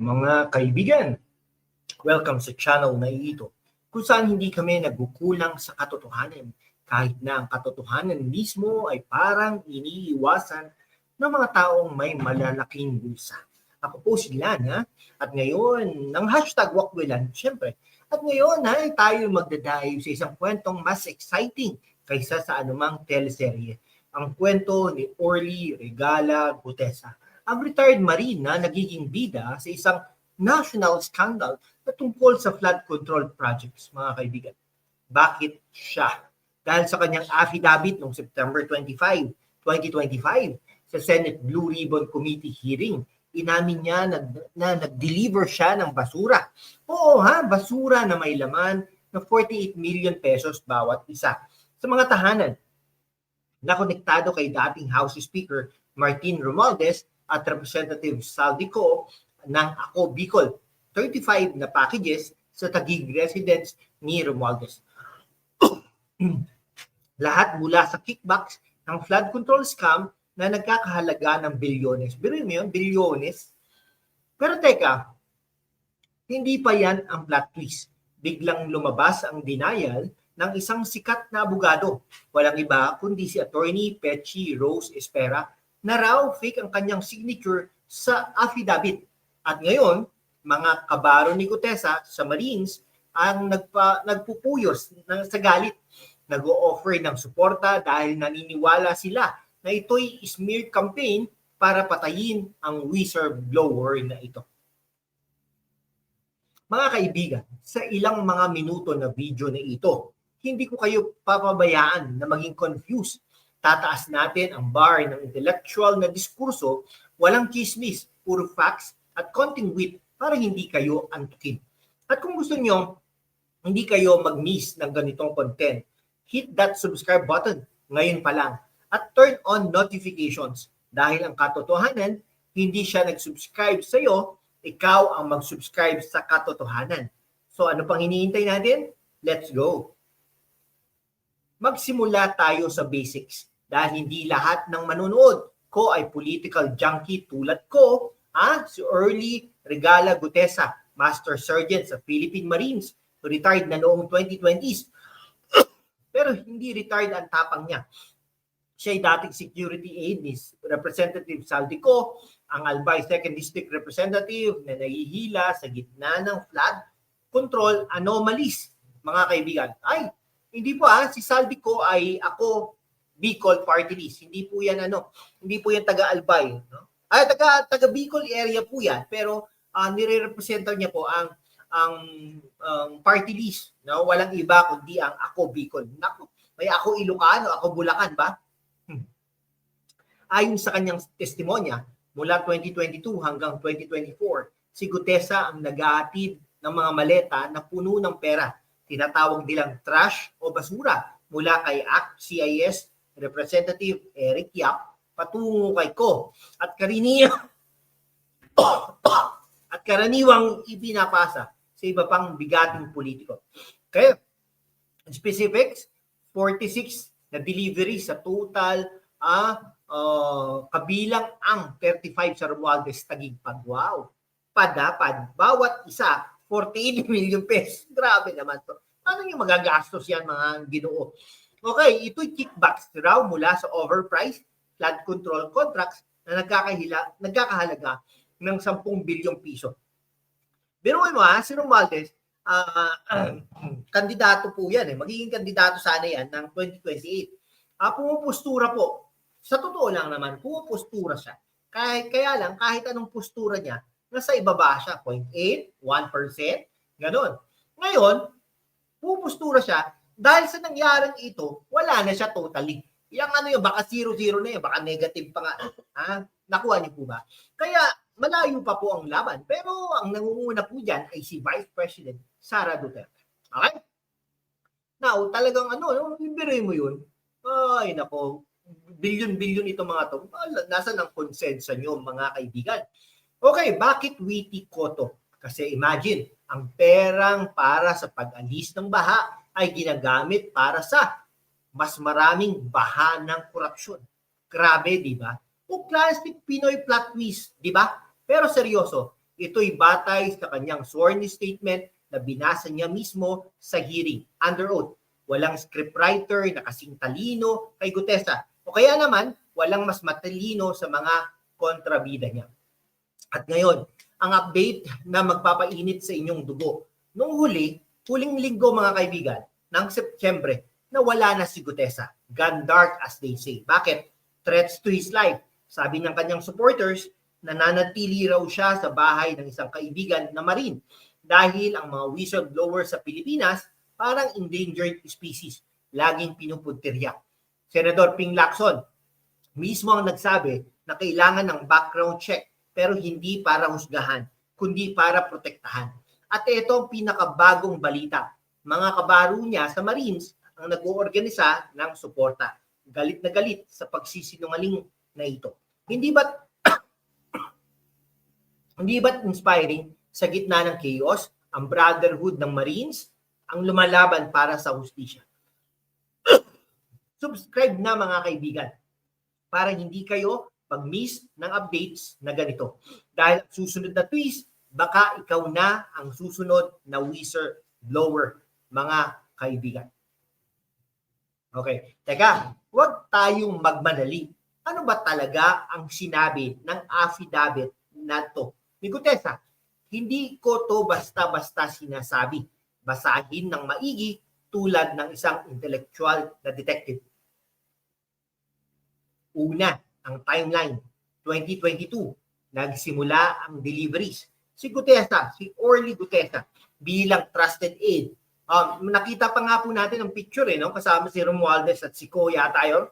Mga kaibigan, welcome sa channel na ito kung saan hindi kami nagkukulang sa katotohanan kahit na ang katotohanan mismo ay parang iniiwasan ng mga taong may malalaking bulsa. Ako po si Lana at ngayon ng hashtag Wakwilan, syempre. At ngayon ay tayo magdadayo sa isang kwentong mas exciting kaysa sa anumang teleserye. Ang kwento ni Orly Regala Gutesa ang retired Marine na nagiging bida sa isang national scandal na tungkol sa flood control projects, mga kaibigan. Bakit siya? Dahil sa kanyang affidavit noong September 25, 2025 sa Senate Blue Ribbon Committee hearing, inamin niya na, na nag-deliver siya ng basura. Oo ha, basura na may laman na 48 million pesos bawat isa sa mga tahanan na konektado kay dating House Speaker Martin Romualdez at Representative Saldico ng Ako Bicol. 35 na packages sa Taguig residence ni Romualdez. Lahat mula sa kickbacks ng flood control scam na nagkakahalaga ng bilyones. Biruin mo yun, bilyones. Pero teka, hindi pa yan ang plot twist. Biglang lumabas ang denial ng isang sikat na abogado. Walang iba kundi si Attorney Pechi Rose Espera na raw fake ang kanyang signature sa affidavit. At ngayon, mga kabaro ni Gutesa sa Marines ang nagpa, nagpupuyos ng, sa galit. Nag-o-offer ng suporta dahil naniniwala sila na ito'y smear campaign para patayin ang whistleblower na ito. Mga kaibigan, sa ilang mga minuto na video na ito, hindi ko kayo papabayaan na maging confused Tataas natin ang bar ng intellectual na diskurso, walang chismis, puro facts at konting wit para hindi kayo antukin. At kung gusto nyo, hindi kayo mag-miss ng ganitong content, hit that subscribe button ngayon pa lang at turn on notifications dahil ang katotohanan, hindi siya nag-subscribe sa iyo, ikaw ang mag-subscribe sa katotohanan. So ano pang hinihintay natin? Let's go! Magsimula tayo sa basics dahil hindi lahat ng manonood ko ay political junkie tulad ko, ah, si Early Regala Gutesa, Master Sergeant sa Philippine Marines, retired na noong 2020s. Pero hindi retired ang tapang niya. Siya ay dating security aide ni Representative Saldico, ang Albay 2nd District Representative na nahihila sa gitna ng flood control anomalies. Mga kaibigan, ay, hindi po ah, si Saldico ay ako Bicol Party List. Hindi po yan ano, hindi po yan taga-Albay, no? Ay taga taga Bicol area po yan, pero uh, nire-representa niya po ang ang um, party list, no? Walang iba kundi ang ako Bicol. Nako, may ako Ilocano, ako Bulacan ba? Hmm. Ayon sa kanyang testimonya, mula 2022 hanggang 2024, si Gutesa ang nag-aatid ng mga maleta na puno ng pera. Tinatawag nilang trash o basura mula kay ACT, CIS, Representative Eric Yap patungo kay Ko at karaniwang at karaniwang ipinapasa sa iba pang bigating politiko. Kaya specifics 46 na delivery sa total ah, uh, kabilang ang 35 sa Romualdez Tagigpag. Wow! Padapad. Bawat isa 48 million pesos. Grabe naman to. Ano yung magagastos yan mga ginoo? Okay, ito'y kickbacks raw mula sa overpriced flood control contracts na nagkakahila, nagkakahalaga ng 10 bilyong piso. Pero mo ha, si Romualdez, uh, kandidato po yan eh. Magiging kandidato sana yan ng 2028. Uh, pumupustura po. Sa totoo lang naman, pumupustura siya. Kaya, kaya lang, kahit anong postura niya, nasa ibaba siya, 0.8, 1%, ganun. Ngayon, pupustura siya dahil sa nangyaring ito, wala na siya totally. Yang ano yun, baka zero-zero na yun, baka negative pa nga. Ha? Nakuha niyo po ba? Kaya malayo pa po ang laban. Pero ang nangunguna po dyan ay si Vice President Sara Duterte. Okay? Now, talagang ano, yung bibirin mo yun, ay nako, bilyon-bilyon ito mga to. Nasa ng konsensa nyo mga kaibigan. Okay, bakit witty koto? Kasi imagine, ang perang para sa pag-alis ng baha ay ginagamit para sa mas maraming baha ng korupsyon. Grabe, di ba? O classic Pinoy plot twist, di ba? Pero seryoso, Ito'y batay sa kanyang sworn statement na binasa niya mismo sa hearing under oath. Walang scriptwriter na kasing talino kay Gutesa. O kaya naman, walang mas matalino sa mga kontrabida niya. At ngayon, ang update na magpapainit sa inyong dugo. Nung huli, huling linggo mga kaibigan, ng Setyembre, na wala na si Gutesa. Gone dark as they say. Bakit? Threats to his life. Sabi ng kanyang supporters, nananatili raw siya sa bahay ng isang kaibigan na Marine dahil ang mga whistleblower sa Pilipinas parang endangered species. Laging pinupuntirya. Senador Ping Lacson, mismo ang nagsabi na kailangan ng background check pero hindi para husgahan, kundi para protektahan. At ito ang pinakabagong balita. Mga kabaro niya sa Marines ang nag-oorganisa ng suporta. Galit na galit sa pagsisinungaling na ito. Hindi ba't hindi ba't inspiring sa gitna ng chaos ang brotherhood ng Marines ang lumalaban para sa hustisya? Subscribe na mga kaibigan para hindi kayo pag-miss ng updates na ganito. Dahil susunod na twist, baka ikaw na ang susunod na wizard blower, mga kaibigan. Okay, teka, huwag tayong magmadali. Ano ba talaga ang sinabi ng affidavit na to? Ni Gutesa, hindi ko to basta-basta sinasabi. Basahin ng maigi tulad ng isang intellectual na detective. Una, ang timeline. 2022, nagsimula ang deliveries. Si Gutesa, si Orly Gutesa, bilang trusted aid. Um, nakita pa nga po natin ang picture eh, no? kasama si Romualdez at si Ko yata yun.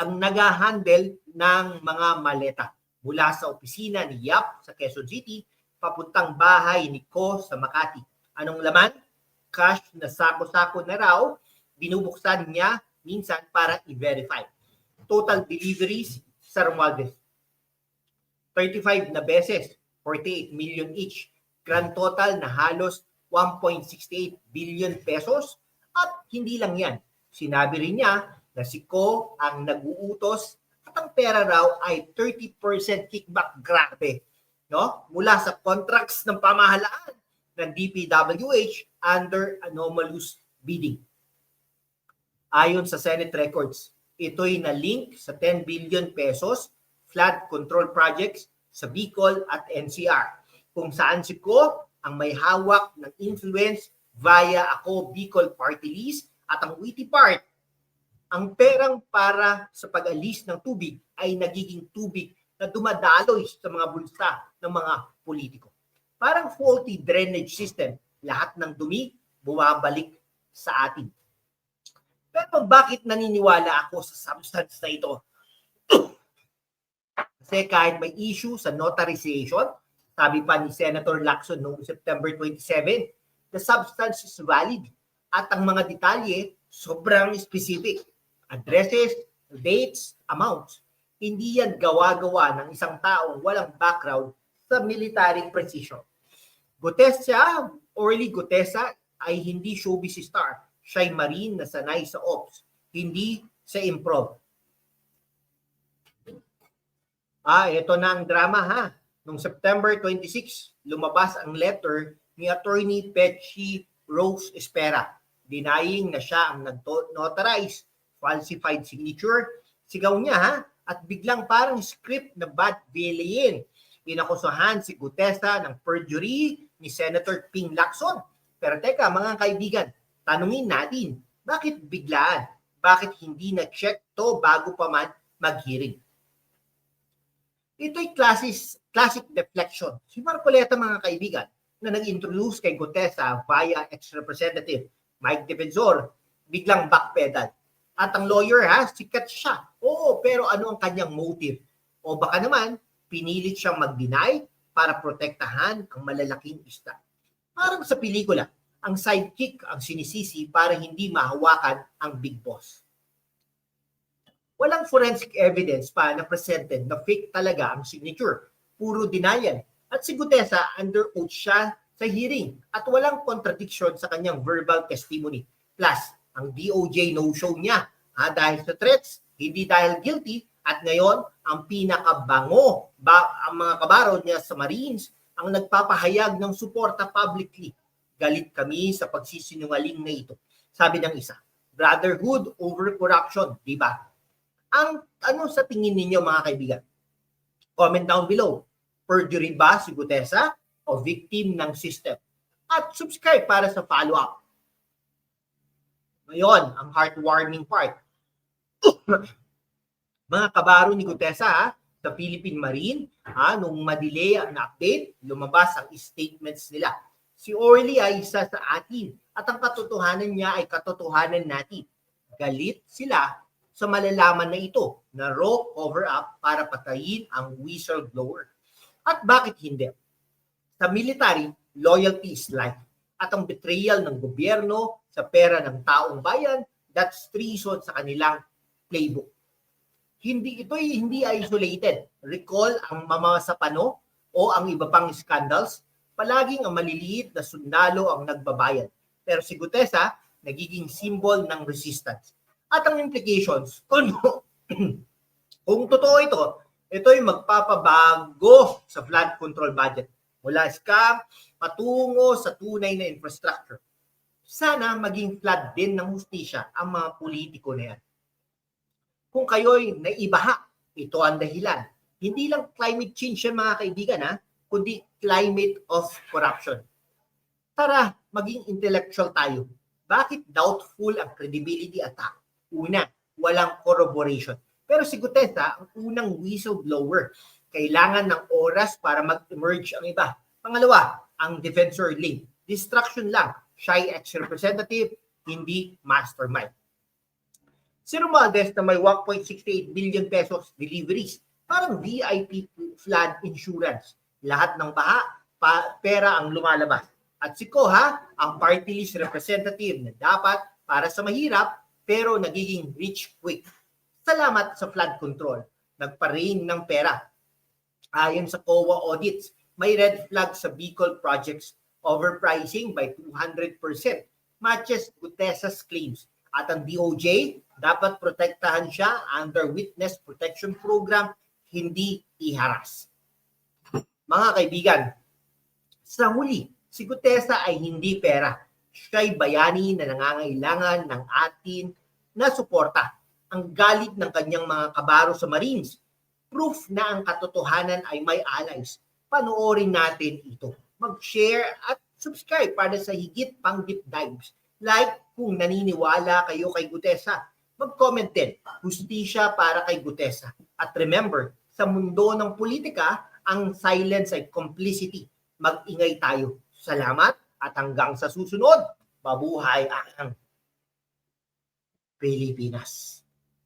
ang nag-handle ng mga maleta mula sa opisina ni Yap sa Quezon City papuntang bahay ni Ko sa Makati. Anong laman? Cash na sako-sako na raw, binubuksan niya minsan para i-verify. Total deliveries sa Romualdez. 35 na beses, 48 million each. Grand total na halos 1.68 billion pesos. At hindi lang yan. Sinabi rin niya na si Ko ang nag-uutos at ang pera raw ay 30% kickback. Grabe. No? Mula sa contracts ng pamahalaan ng DPWH under anomalous bidding. Ayon sa Senate records, ito'y na-link sa 10 billion pesos flood control projects sa Bicol at NCR kung saan si Ko ang may hawak ng influence via ako Bicol Party List at ang witty part, ang perang para sa pag-alis ng tubig ay nagiging tubig na dumadaloy sa mga bulsa ng mga politiko. Parang faulty drainage system, lahat ng dumi bumabalik sa atin. Pero bakit naniniwala ako sa substance na ito? Kasi kahit may issue sa notarization, sabi pa ni Senator Lacson noong September 27, the substance is valid at ang mga detalye sobrang specific. Addresses, dates, amounts. Hindi yan gawa-gawa ng isang taong walang background sa military precision. Gutesa, Orly Gutesa ay hindi showbiz star. Siya'y marine na sanay sa ops, hindi sa improv. Ah, ito na ang drama ha. Noong September 26, lumabas ang letter ni Attorney Pechi Rose Espera denying na siya ang nag-notarize falsified signature. Sigaw niya ha at biglang parang script na bad billion. Inakusahan si Gutesa ng perjury ni Senator Ping Lacson. Pero teka mga kaibigan, tanungin natin, bakit biglaan? Bakit hindi na-check to bago pa man mag-hearing? Ito'y classic, classic deflection. Si Marcoleta mga kaibigan na nag-introduce kay Gutesa via ex-representative Mike Defensor, biglang backpedal. At ang lawyer ha, sikat siya. Oo, pero ano ang kanyang motive? O baka naman, pinilit siyang mag-deny para protektahan ang malalaking isda. Parang sa pelikula, ang sidekick ang sinisisi para hindi mahawakan ang big boss. Walang forensic evidence pa na presented na fake talaga ang signature. Puro denial. At si Gutesa under oath siya sa hearing at walang contradiction sa kanyang verbal testimony. Plus, ang DOJ no-show niya ha, dahil sa threats, hindi dahil guilty At ngayon, ang pinakabango, ba, ang mga kabaro niya sa Marines, ang nagpapahayag ng suporta publicly. Galit kami sa pagsisinungaling na ito. Sabi ng isa, brotherhood over corruption, di ba? Ang ano sa tingin ninyo mga kaibigan? Comment down below. Perjury ba si Gutesa o victim ng system? At subscribe para sa follow-up. Ngayon, ang heartwarming part. mga kabaro ni Gutesa ha, sa Philippine Marine, ha, nung madelay ang update, lumabas ang statements nila. Si Orly ay isa sa atin at ang katotohanan niya ay katotohanan natin. Galit sila sa malalaman na ito na raw cover-up para patayin ang whistleblower. At bakit hindi? Sa military, loyalty is life. At ang betrayal ng gobyerno sa pera ng taong bayan, that's treason sa kanilang playbook. Hindi ito ay hindi isolated. Recall ang mamasapano o ang iba pang scandals, palaging ang maliliit na sundalo ang nagbabayad. Pero si Gutesa, nagiging symbol ng resistance. At ang implications, kung, kung totoo ito, ito ay magpapabago sa flood control budget. Mula scam, patungo sa tunay na infrastructure. Sana maging flood din ng hustisya ang mga politiko na yan. Kung kayo'y naibaha, ito ang dahilan. Hindi lang climate change yan mga kaibigan ha, kundi climate of corruption. Tara, maging intellectual tayo. Bakit doubtful ang credibility attack? Una, walang corroboration. Pero si Gutesa, ang unang whistleblower, kailangan ng oras para mag-emerge ang iba. Pangalawa, ang defensor link. Distraction lang. Shy ex-representative, hindi mastermind. Si Romualdez na may 1.68 billion pesos deliveries, parang VIP flood insurance. Lahat ng baha, pa, pera ang lumalabas. At si Koha, ang party list representative na dapat para sa mahirap pero nagiging rich quick. Salamat sa flood control. Nagpa-rain ng pera. Ayon sa COA audits, may red flag sa Bicol projects overpricing by 200%. Matches Gutesa's claims. At ang DOJ, dapat protektahan siya under Witness Protection Program, hindi iharas. Mga kaibigan, sa huli, si Gutesa ay hindi pera. Siya'y bayani na nangangailangan ng atin na suporta. Ang galit ng kanyang mga kabaro sa Marines. Proof na ang katotohanan ay may allies. Panoorin natin ito. Mag-share at subscribe para sa higit pang deep dives. Like kung naniniwala kayo kay Gutesa. Mag-comment din. Justisya para kay Gutesa. At remember, sa mundo ng politika, ang silence ay complicity. Mag-ingay tayo. Salamat at hanggang sa susunod, mabuhay ang Pilipinas.